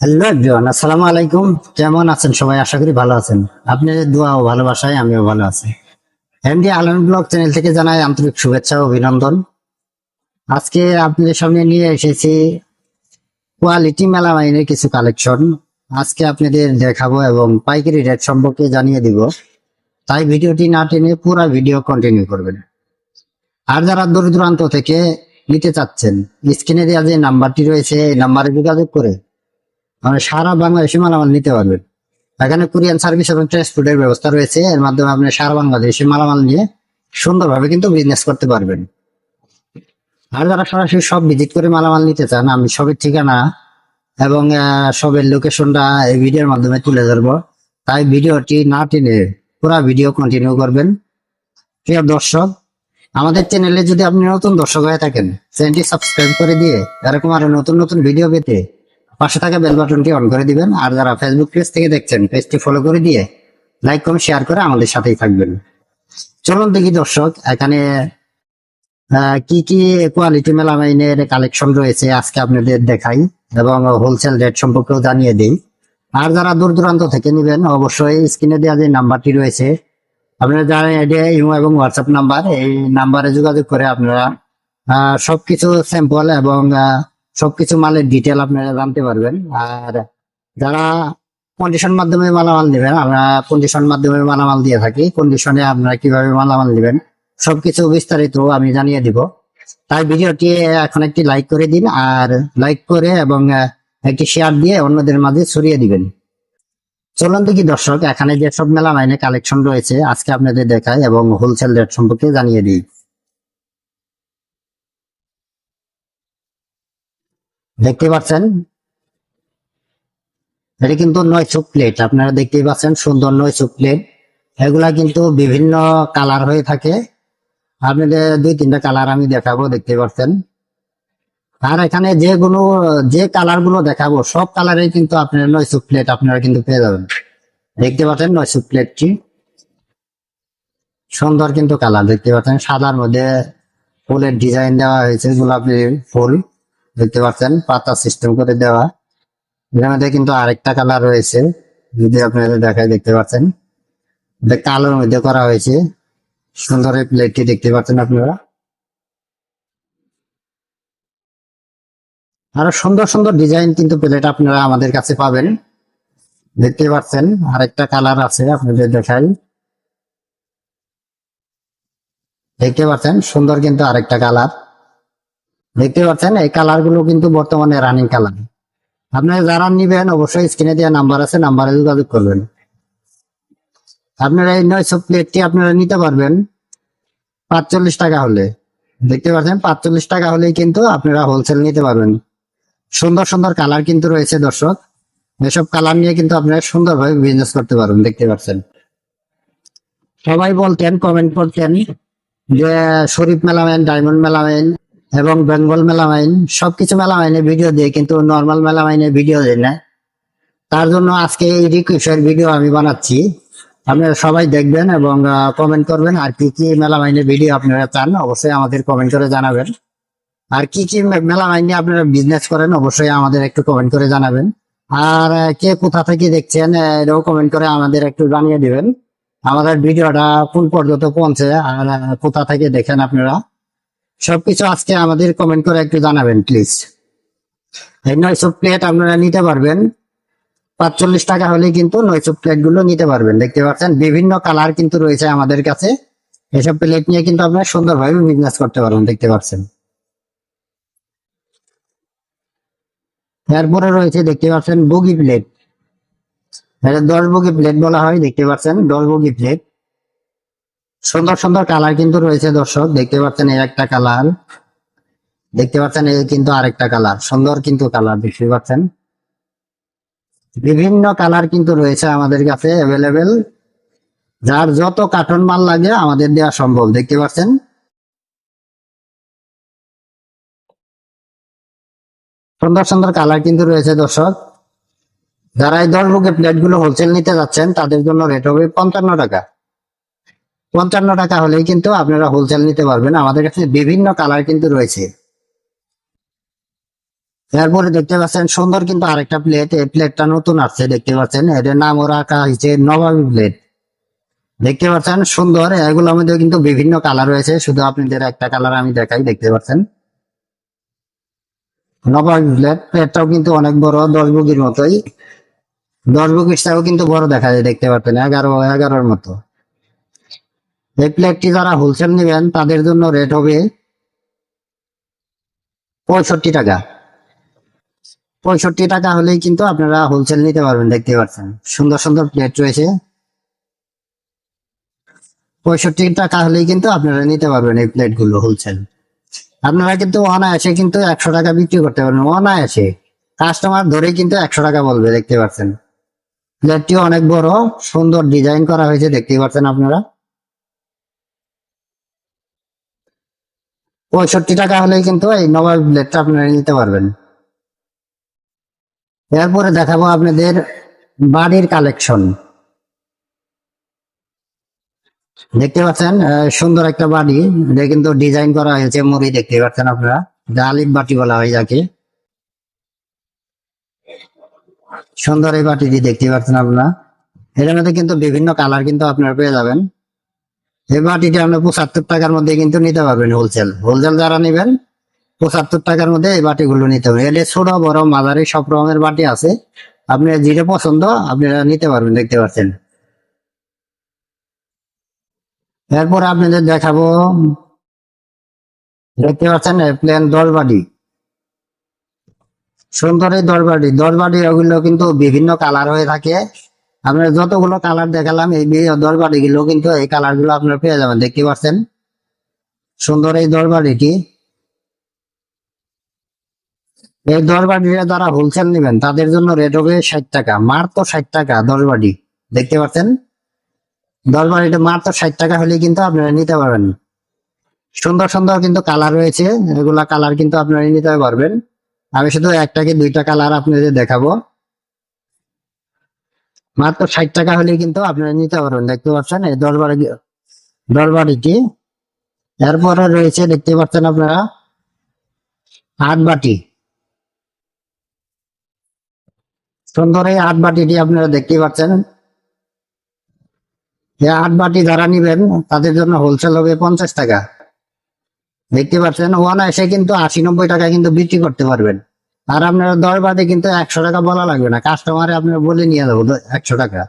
Hello everyone, আসসালামু আলাইকুম। কেমন আছেন সবাই? আশা করি ভালো আছেন। আপনাদের দোয়া ও ভালোবাসায় আমিও ভালো আছি। এমডি আলম ব্লগ চ্যানেল থেকে জানাই আন্তরিক শুভেচ্ছা ও অভিনন্দন। আজকে আপনাদের সামনে নিয়ে এসেছি কোয়ালিটি মেলা মাইনের কিছু কালেকশন আজকে আপনাদের দেখাবো এবং পাইকারি রেট সম্পর্কে জানিয়ে দিব। তাই ভিডিওটি না টেনে পুরো ভিডিও কন্টিনিউ করবেন। আর যারা দূর দূরান্ত থেকে নিতে চাচ্ছেন স্ক্রিনে দেওয়া যে নাম্বারটি রয়েছে, এই নাম্বারে যোগাযোগ করে মানে সারা বাংলাদেশে মালামাল নিতে পারবেন। এখানে কুরিয়ান সার্ভিস এবং ট্রান্সপোর্টের ব্যবস্থা রয়েছে। এর মাধ্যমে আপনি সারা বাংলাদেশে মালামাল নিয়ে সুন্দরভাবে কিন্তু বিজনেস করতে পারবেন। আর যারা সরাসরি সব ভিজিট করে মালামাল নিতে চান, আমি সবের ঠিকানা এবং সবের লোকেশনটা এই ভিডিওর মাধ্যমে তুলে ধরবো। তাই ভিডিওটি না টেনে পুরো ভিডিও কন্টিনিউ করবেন। প্রিয় দর্শক, আমাদের চ্যানেলে যদি আপনি নতুন দর্শক হয়ে থাকেন চ্যানেলটি সাবস্ক্রাইব করে দিয়ে এরকম আরও নতুন নতুন ভিডিও পেতে পাশে থাকা বেল বাটনটি অন করে দিবেন। আর যারা ফেসবুক পেজ থেকে দেখছেন পেজটি ফলো করে দিয়ে লাইক কমেন্ট শেয়ার করে আমাদের সাথেই থাকবেন। চলুন দেখি দর্শক, এখানে কি কি কোয়ালিটি মেলামাইনের কালেকশন রয়েছে আজকে আপনাদের দেখাই এবং হোলসেল রেট সম্পর্কেও জানিয়ে দিই। আর যারা দূর দূরান্ত থেকে নেবেন, অবশ্যই স্ক্রিনে দেওয়া যে নাম্বারটি রয়েছে, আপনারা জানেন এটা ইমো এবং হোয়াটসঅ্যাপ নাম্বার এই নাম্বারে যোগাযোগ করে আপনারা সবকিছু স্যাম্পল এবং সবকিছু মালের ডিটেল আপনারা জানতে পারবেন। আর যারা কন্ডিশন মাধ্যমে মালামাল নেবেন, আমরা কন্ডিশন মাধ্যমে মালামাল দিয়ে থাকি। কন্ডিশনে আপনারা কীভাবে মালামাল নেবেন, সবকিছু বিস্তারিত আমি জানিয়ে দিব। তাই ভিডিওটি এখন একটি লাইক করে দিন, আর লাইক করে এবং একটি শেয়ার দিয়ে অন্যদের মাঝে ছড়িয়ে দিবেন। চলুন দেখি দর্শক, এখানে যেসব মেলা মাইনে কালেকশন রয়েছে, আজকে আপনাদের দেখায় এবং হোলসেল রেট সম্পর্কে জানিয়ে দিই। দেখতে পাচ্ছেন? এটা কিন্তু নয় চুপ প্লেট আপনারা দেখতেই পাচ্ছেন সুন্দর নয় চুপ প্লেট এগুলা কিন্তু বিভিন্ন কালার হয়ে থাকে। আপনাদের দুই তিনটা কালার আমি দেখাবো, দেখতে পাচ্ছেন? আর এখানে যে যেগুলো যে কালারগুলো দেখাবো, সব কালারে কিন্তু আপনার নয় চুপ প্লেট আপনারা কিন্তু পেয়ে যাবেন। দেখতে পাচ্ছেন নয় চুপ প্লেটটি সুন্দর কিন্তু কালার দেখতে পাচ্ছেন? সাদার মধ্যে ফুলের ডিজাইন দেওয়া হয়েছে গোলাপি ফুল। দেখতে পাচ্ছেন, পাতা সিস্টেম করে দেওয়া। এর মধ্যে কিন্তু আরেকটা কালার রয়েছে, যদি আপনারা দেখায় দেখতে পাচ্ছেন। এটা কালোর মধ্যে করা হয়েছে। সুন্দর এই প্লেটটি দেখতে পাচ্ছেন আপনারা। আরও সুন্দর সুন্দর ডিজাইন কিন্তু প্লেট আপনারা আমাদের কাছে পাবেন। দেখতে পাচ্ছেন, আরেকটা কালার আছে আপনাদের দেখাই। দেখতে পাচ্ছেন, সুন্দর কিন্তু আরেকটা কালার দেখতে পাচ্ছেন, এই কালারগুলো কিন্তু বর্তমানে রানিং কালার আপনারা যারা নিবেন, অবশ্যই স্ক্রিনে দেওয়া নাম্বার আছে নাম্বারে যোগাযোগ করবেন। আপনারা এই নয়শো প্লেটটি আপনারা নিতে পারবেন, পাঁচচল্লিশ টাকা হলে। দেখতে পাচ্ছেন, পাঁচচল্লিশ টাকা হলেই কিন্তু আপনারা হোলসেল নিতে পারবেন। সুন্দর সুন্দর কালার কিন্তু রয়েছে, দর্শক। এসব কালার নিয়ে কিন্তু আপনারা সুন্দরভাবে বিজনেস করতে পারবেন, দেখতে পাচ্ছেন। সবাই বলতেন কমেন্ট করতেন যে শরীফ মেলামেন ডায়মন্ড মেলামেন এবং বেঙ্গল মেলামাইন, সবকিছু মেলামাইনে ভিডিও দিয়ে কিন্তু নর্মাল মেলামাইনে ভিডিও দেয় না। তার জন্য আজকে এই রিকোয়েস্টের ভিডিও আমি বানাচ্ছি। আপনারা সবাই দেখবেন এবং কমেন্ট করবেন আর কি কি মেলামাইনে ভিডিও আপনারা চান, অবশ্যই আমাদের কমেন্ট করে জানাবেন। আর কি কি মেলামাইনে আপনারা বিজনেস করেন, অবশ্যই আমাদের একটু কমেন্ট করে জানাবেন। আর কে কোথা থেকে দেখছেন এটাও কমেন্ট করে আমাদের একটু জানিয়ে দিবেন। আমাদের ভিডিওটা কোন পর্যন্ত পৌঁছে, আর কোথা থেকে দেখেন আপনারা। সবকিছু আজকে আমাদের কমেন্ট করে একটু জানাবেন প্লিজ এই নয়শো প্লেট আপনারা নিতে পারবেন। পাঁচচল্লিশ টাকা হলে কিন্তু নয়শো প্লেটগুলো নিতে পারবেন, দেখতে পাচ্ছেন? বিভিন্ন কালার কিন্তু রয়েছে আমাদের কাছে। এসব প্লেট নিয়ে কিন্তু আপনারা সুন্দরভাবে বিজনেস করতে পারবেন, দেখতে পাচ্ছেন? এরপরে রয়েছে, দেখতে পাচ্ছেন, বগি প্লেট এটা দশ বগি প্লেট বলা হয়, দেখতে পাচ্ছেন? দশ বগি প্লেট সুন্দর সুন্দর কালার কিন্তু রয়েছে দর্শক। দেখতে পাচ্ছেন এই একটা কালার। দেখতে পাচ্ছেন এই কিন্তু আরেকটা কালার। সুন্দর কিন্তু কালার, দেখতে পাচ্ছেন। বিভিন্ন কালার কিন্তু রয়েছে আমাদের কাছে অ্যাভেলেবেল যার যত কার্টন মাল লাগে আমাদের দেওয়া সম্ভব, দেখতে পাচ্ছেন? সুন্দর সুন্দর কালার কিন্তু রয়েছে দর্শক। যারা এই বুকের প্লেটগুলো হোলসেল নিতে যাচ্ছেন, তাদের জন্য রেট হবে পঞ্চান্ন টাকা। পঞ্চান্ন টাকা হলেই কিন্তু আপনারা হোলসেল নিতে পারবেন। আমাদের কাছে বিভিন্ন কালার কিন্তু রয়েছে। এরপরে দেখতে পাচ্ছেন, সুন্দর কিন্তু আরেকটা প্লেট এই প্লেটটা নতুন আসছে, দেখতে পাচ্ছেন। এটার নাম রাখা হয়েছে নবাবী প্লেট দেখতে পাচ্ছেন, সুন্দর। এগুলোর মধ্যে কিন্তু বিভিন্ন কালার রয়েছে। শুধু আপনাদের একটা কালার আমি দেখাই, দেখতে পাচ্ছেন। নবাবী প্লেট প্লেটটাও কিন্তু অনেক বড়, দশ বুকির মতোই। দশ বুকির কিন্তু বড় দেখা যায়, দেখতে পাচ্ছেন, এগারো, এগারোর মতো। এই প্লেটটি যারা হোলসেল নেবেন, তাদের জন্য রেট হবে পঁয়ষট্টি টাকা। পঁয়ষট্টি টাকা হলেই কিন্তু আপনারা হোলসেল নিতে পারবেন, দেখতে পাচ্ছেন। সুন্দর সুন্দর প্লেট রয়েছে। পঁয়ষট্টি টাকা হলেই কিন্তু আপনারা নিতে পারবেন এই প্লেটগুলো হোলসেল আপনারা কিন্তু অনায়াসে কিন্তু একশো টাকা বিক্রি করতে পারবেন, অনায়াসে। কাস্টমার ধরে কিন্তু একশো টাকা বলবে, দেখতে পাচ্ছেন। প্লেটটি অনেক বড়, সুন্দর ডিজাইন করা হয়েছে দেখতে পাচ্ছেন আপনারা। পঁয়ষট্টি টাকা হলেই কিন্তু এই নবাব প্লেটটা আপনারা নিতে পারবেন। এরপরে দেখাবো আপনাদের বাড়ির কালেকশন দেখতে পাচ্ছেন সুন্দর একটা বাড়ি। এটা কিন্তু ডিজাইন করা হয়েছে মুড়ি, দেখতে পাচ্ছেন আপনারা। যা আলিফ বাটি বলা হয় যাকে। সুন্দর এই বাটিটি দেখতে পাচ্ছেন আপনারা। এটার মধ্যে কিন্তু বিভিন্ন কালার কিন্তু আপনারা পেয়ে যাবেন। এই বাটিটি আপনি পঁচাত্তর টাকার মধ্যে কিন্তু নিতে পারবেন হোলসেল হোলসেল যারা নেবেন, পঁচাত্তর টাকার মধ্যে এই বাটিগুলো নিতে হবে এটা ছোট, বড়, মাঝারি সব রকমের বাটি আছে। আপনি যেটা পছন্দ, আপনারা নিতে পারবেন, দেখতে পাচ্ছেন। এরপর আপনাদের দেখাবো, দেখতে পাচ্ছেন প্লেন দরবাটি সুন্দর এই দরবাটি দরবাটি ওগুলো কিন্তু বিভিন্ন কালার হয়ে থাকে। আপনার যতগুলো কালার দেখালাম, এই দরবাটি গুলো কিন্তু এই কালারগুলো আপনারা পেয়ে যাবেন, দেখতে পাচ্ছেন? সুন্দর এই দরবাটিটি এই দরবাটিটা যারা হোলসেল নেবেন, তাদের জন্য রেট হবে ষাট টাকা, মাত্র ষাট টাকা দরবাটি দেখতে পাচ্ছেন? দরবারিটা মাত্র ষাট টাকা হলে কিন্তু আপনারা নিতে পারবেন। সুন্দর সুন্দর কিন্তু কালার রয়েছে, এগুলা কালার কিন্তু আপনারা নিতে পারবেন। আমি শুধু একটা কি দুইটা কালার আপনাদের দেখাবো। মাত্র ষাট টাকা হলে কিন্তু আপনারা নিতে পারবেন, দেখতে পাচ্ছেন? এই দরবারি দরবারিটি এরপরে রয়েছে, দেখতে পাচ্ছেন আপনারা, আট বাটি। সুন্দর এই আট বাটিটি আপনারা দেখতে পাচ্ছেন। এই আট বাটি যারা নিবেন, তাদের জন্য হোলসেল হবে পঞ্চাশ টাকা। দেখতে পাচ্ছেন, ওয়ান এসে কিন্তু আশি নব্বই টাকা কিন্তু বিক্রি করতে পারবেন। আর আপনার দশ বাদে কিন্তু একশো টাকা বলা লাগবে না। কাস্টমারে আপনার বলে নিয়ে যাব একশো টাকা।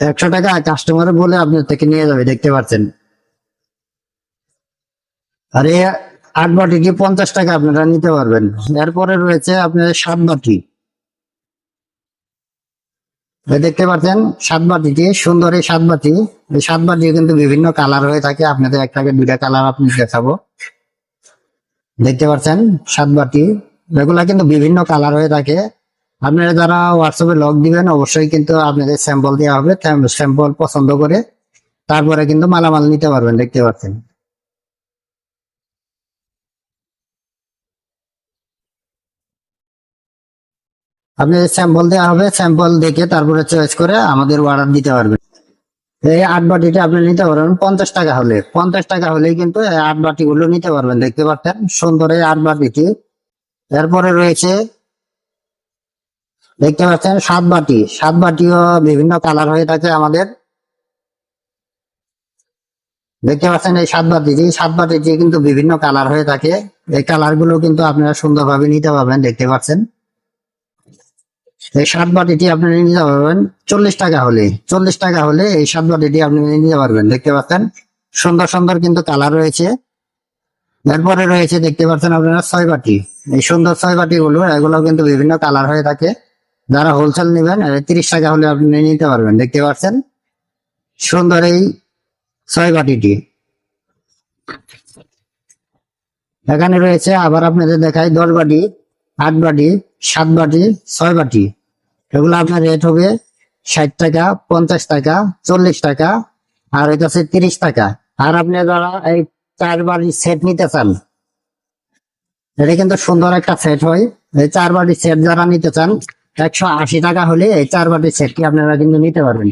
একশো টাকা কাস্টমারে বলে আপনার থেকে নিয়ে যাবে, দেখতে পাচ্ছেন। আর এই আট বাটি কি পঞ্চাশ টাকা আপনারা নিতে পারবেন। এরপরে রয়েছে আপনার সাত বাটি। দেখতে পাচ্ছেন, সাত বাটিটি সুন্দর এই সাত বাটি। সাত বাটি কিন্তু বিভিন্ন কালার হয়ে থাকে। আপনাদের এক একটাকে দুইটা কালার আপনি দেখাবো। দেখতে পাচ্ছেন সাত বাটি এগুলা কিন্তু বিভিন্ন কালার হয়ে থাকে। আপনারা যারা হোয়াটসঅ্যাপে লগ দিবেন, অবশ্যই কিন্তু আপনাদের স্যাম্পল দেওয়া হবে স্যাম্পল পছন্দ করে। তারপরে কিন্তু মালামাল নিতে পারবেন, দেখতে পাচ্ছেন। আপনি স্যাম্পল দেওয়া হবে স্যাম্পল দেখে তারপরে চয়েস করে আমাদের অর্ডার দিতে পারবেন। এই আট বাটিটা আপনি নিতে পারবেন পঞ্চাশ টাকা হলে। পঞ্চাশ টাকা হলেই কিন্তু আট বাটি গুলো নিতে পারবেন, দেখতে পাচ্ছেন? সুন্দর এই আট বাটিটি। এরপরে রয়েছে, দেখতে পাচ্ছেন, সাত বাটি। সাত বাটিও বিভিন্ন কালার হয়ে থাকে আমাদের। দেখতে পাচ্ছেন এই সাত বাটিটি। সাত বাটিটি কিন্তু বিভিন্ন কালার হয়ে থাকে। এই কালারগুলো কিন্তু আপনারা সুন্দরভাবে নিতে পারবেন, দেখতে পাচ্ছেন? এই সাত বাটিটি আপনি নিতে পারবেন। চল্লিশ টাকা হলে, চল্লিশ টাকা হলে এই সাত বাটিটি আপনি নিতে পারবেন। দেখতে পাচ্ছেন? সুন্দর সুন্দর কিন্তু কালার রয়েছে। এরপরে রয়েছে, দেখতে পাচ্ছেন আপনারা ছয় বাটি। এই সুন্দর ছয় বাটি গুলো এগুলো কিন্তু বিভিন্ন কালার হয়ে থাকে। যারা হোলসেল নেবেন তিরিশ টাকা হলে আপনি নিতে পারবেন। দেখতে পাচ্ছেন? সুন্দর এই ছয় বাটিটি। এখানে রয়েছে, আবার আপনাদের দেখাই দশ বাটি। আট বাটি সাত বাটি ছয় বাটি এগুলো আপনার রেট হবে ষাট টাকা, পঞ্চাশ টাকা, চল্লিশ টাকা, আর হচ্ছে তিরিশ টাকা। আর আপনি যারা এই চার বাড়ি সেট নিতে চান, এটা কিন্তু সুন্দর একটা সেট হয়। এই চার বাটি সেট যারা নিতে চান, একশো আশি টাকা হলে এই চার বাটি সেটটি আপনারা কিন্তু নিতে পারবেন।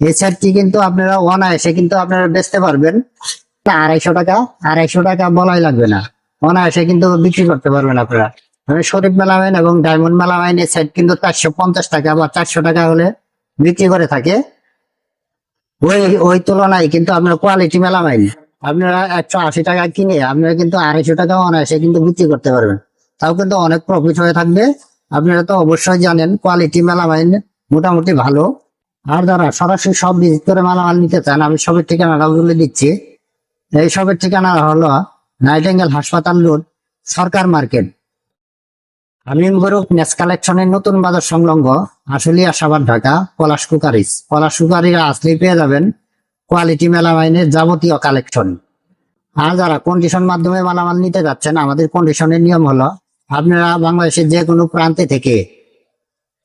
এই সেটটি কিন্তু আপনারা অনায়াসে কিন্তু আপনারা বেচতে পারবেন। আড়াইশো টাকা আড়াইশো টাকা বলাই লাগবে না। অনায়াসে কিন্তু বিক্রি করতে পারবেন আপনারা। শরীফ মেলামাইন এবং ডায়মন্ড মেলামাইনের সেট কিন্তু চারশো পঞ্চাশ টাকা বা চারশো টাকা হলে বিক্রি করে থাকে। ওই ওই তুলনায় কিন্তু আপনার কোয়ালিটি মেলামাইন। আপনারা একশো আশি টাকা কিনে আপনারা কিন্তু আড়াইশো টাকা অনায়াসে কিন্তু বিক্রি করতে পারবেন। তাও কিন্তু অনেক প্রফিট হয়ে থাকবে। আপনারা তো অবশ্যই জানেন কোয়ালিটি মেলামাইন মোটামুটি ভালো। আর যারা সরাসরি সব ভিজিট করে মালামাল নিতে চান, আমি সবের ঠিকানাটা বলে দিচ্ছি। এই সবের ঠিকানা হলো নাইটেঙ্গেল হাসপাতাল road Sarkar market Amin group নেস কালেকশনের নতুন বাজার সংলগ্ন আশুলিয়া সাবার ঢাকা, পলাশ কুকারিস পলাশ কুকারিরা আসলেই পেয়ে যাবেন কোয়ালিটি মেলামাইনের যাবতীয় কালেকশন আর যারা কন্ডিশন মাধ্যমে মালামাল নিতে যাচ্ছেন, আমাদের কন্ডিশনের নিয়ম হলো আপনারা বাংলাদেশের যে কোনো প্রান্তে থেকে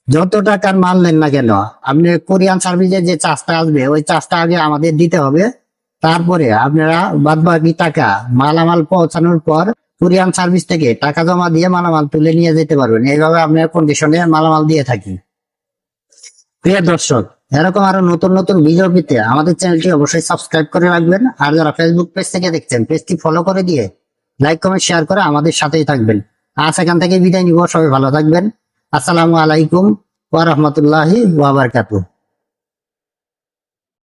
যত টাকার মাল নেন না কেন, আপনি কোরিয়ান সার্ভিসে যে চার্জটা আসবে, ওই চার্জটা আগে আমাদের দিতে হবে। তারপরে আপনারা বাদ বাকি টাকা মালামাল পৌঁছানোর পর কোরিয়ান সার্ভিস থেকে টাকা জমা দিয়ে মালামাল তুলে নিয়ে যেতে পারবেন। এইভাবে আপনার কন্ডিশনে মালামাল দিয়ে থাকি। প্রিয় দর্শক, এরকম আরও নতুন নতুন ভিডিও পেতে আমাদের চ্যানেলটি অবশ্যই সাবস্ক্রাইব করে রাখবেন। আর যারা ফেসবুক পেজ থেকে দেখছেন পেজটি ফলো করে দিয়ে লাইক কমেন্ট শেয়ার করে আমাদের সাথেই থাকবেন। আজ এখান থেকে বিদায় নিব। সবাই ভালো থাকবেন। আসসালামু আলাইকুম ওয়া বারাকাতুহু।